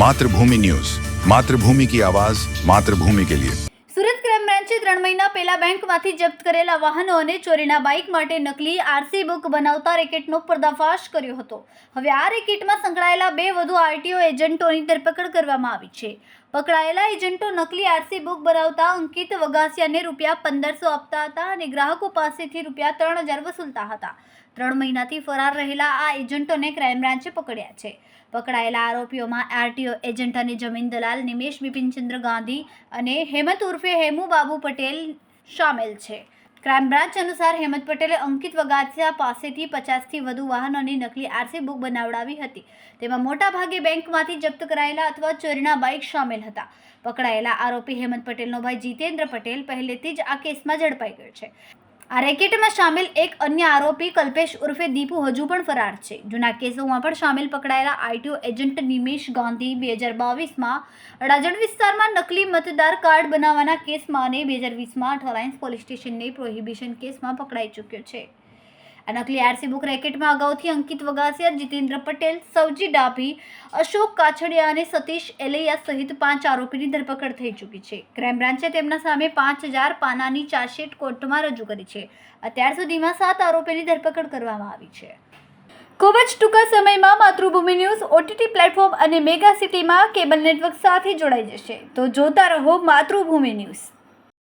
Mathrubhumi news. Mathrubhumi કી આવાજ, માતૃભૂમિ કે લિયે. સુરત ક્રાઇમ બ્રાન્ચે ત્રણ મહિના પહેલા બેંકમાંથી જપ્ત કરેલા વાહનો અને ચોરીના બાઇક માટે નકલી આરસી બુક બનાવતા રેકેટનો પર્દાફાશ કર્યો હતો. હવે આ રેકેટમાં સંકળાયેલા બે વધુ આરટીઓ એજન્ટોની ધરપકડ કરવામાં આવી છે. પકડાયેલા એજન્ટો નકલી આરસી બુક બનાવતા અંકિત વગાસિયાને રૂપિયા પંદરસો આપતા હતા અને ગ્રાહકો પાસેથી રૂપિયા ત્રણ હજાર વસૂલતા હતા. ત્રણ મહિનાથી ફરાર રહેલા આ એજન્ટોને ક્રાઇમ બ્રાન્ચે પકડ્યા છે. પકડાયેલા આરોપીઓમાં આરટીઓ એજન્ટ અને જમીન દલાલ નિમેશ બિપિનચંદ્ર ગાંધી અને હેમંત ઉર્ફે હેમુ બાબુ પટેલ સામેલ છે. ક્રાઇમ બ્રાન્ચ અનુસાર હેમંત પટેલે અંકિત વગાસિયા પાસેથી પચાસથી વધુ વાહનોની નકલી આરસી બુક બનાવડાવી હતી. તેમાં મોટાભાગે બેંકમાંથી જપ્ત કરાયેલા અથવા ચોરીના બાઇક સામેલ હતા. પકડાયેલા આરોપી હેમંત પટેલનો ભાઈ જીતેન્દ્ર પટેલ પહેલેથી જ આ કેસમાં ઝડપાઈ ગયો છે. આ રેકેટમાં સામેલ એક અન્ય આરોપી કલ્પેશ ઉર્ફે દીપુ હજુ પણ ફરાર છે. જૂના કેસોમાં પણ સામેલ પકડાયેલા આઈટીઓ એજન્ટ નિમેશ ગાંધી બે હજાર બાવીસમાં અડાજણ વિસ્તારમાં નકલી મતદાર કાર્ડ બનાવવાના કેસમાં અને બે હજાર વીસમાં અઠવાલાઇન્સ પોલીસ સ્ટેશનની પ્રોહિબિશન કેસમાં પકડાઈ ચૂક્યો છે. આ નકલી આરસી બુક રેકેટમાં અગાઉથી અંકિત વગાસિયા, જીતેન્દ્ર પટેલ સૌજી ડાભી, અશોક કાછડિયા અને સતીશ એલૈયા સહિત પાંચ આરોપીની ધરપકડ થઈ ચૂકી છે. ક્રાઇમ બ્રાન્ચે તેમના સામે પાંચ હજાર પાનાની ચાર્જશીટ કોર્ટમાં રજૂ કરી છે. અત્યાર સુધીમાં સાત આરોપીની ધરપકડ કરવામાં આવી છે. ખૂબ જ ટૂંકા સમયમાં માતૃભૂમિ ન્યૂઝ ઓટીટી પ્લેટફોર્મ અને મેગા સિટીમાં કેબલ નેટવર્ક સાથે જોડાઈ જશે. તો જોતા રહો માતૃભૂમિ ન્યૂઝ.